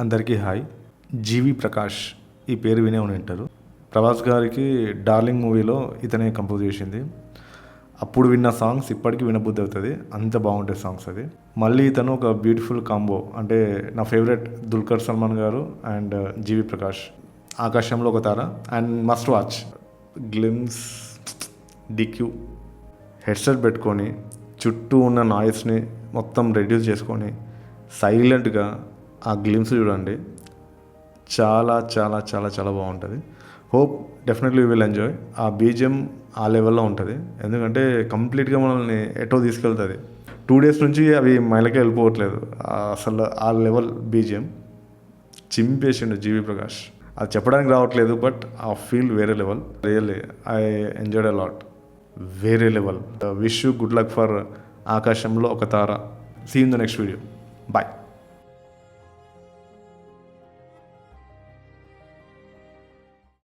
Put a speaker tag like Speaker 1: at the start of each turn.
Speaker 1: అందరికీ హాయ్. జీవి ప్రకాష్ ఈ పేరు వినే ఉండి ఉంటారు ప్రభాస్ గారికి డార్లింగ్ మూవీలో ఇతనే కంపోజ్ చేసింది. అప్పుడు విన్న సాంగ్స్ ఇప్పటికీ వినబుద్ధి అవుతుంది. అంత బాగుంటాయి సాంగ్స్ అది మళ్ళీ ఇతను ఒక బ్యూటిఫుల్ కాంబో అంటే నా ఫేవరెట్ దుల్కర్ సల్మాన్ గారు అండ్ జీవి ప్రకాష్. ఆకాశంలో ఒక తార and must watch. Glimpse DQ headset పెట్టుకొని చుట్టూ ఉన్న నాయిస్ని మొత్తం రెడ్యూస్ చేసుకొని సైలెంట్గా ఆ గ్లిమ్స్ చూడండి. చాలా చాలా చాలా చాలా బాగుంటుంది. హోప్ డెఫినెట్లీ విల్ ఎంజాయ్ ఆ బీజిఎం ఆ లెవెల్లో ఉంటుంది. ఎందుకంటే కంప్లీట్గా మనల్ని ఎటో తీసుకెళ్తుంది. టూ డేస్ నుంచి అవి మైలకే వెళ్ళిపోవట్లేదు. అసలు ఆ లెవెల్ బీజిఎం చింపేసిండు జీవి ప్రకాష్ అది చెప్పడానికి రావట్లేదు బట్ ఆ ఫీల్ వేరే level really I enjoyed a lot వేరే level wish you good luck for ఆకాశంలో ఒక తార. Seen the next video bye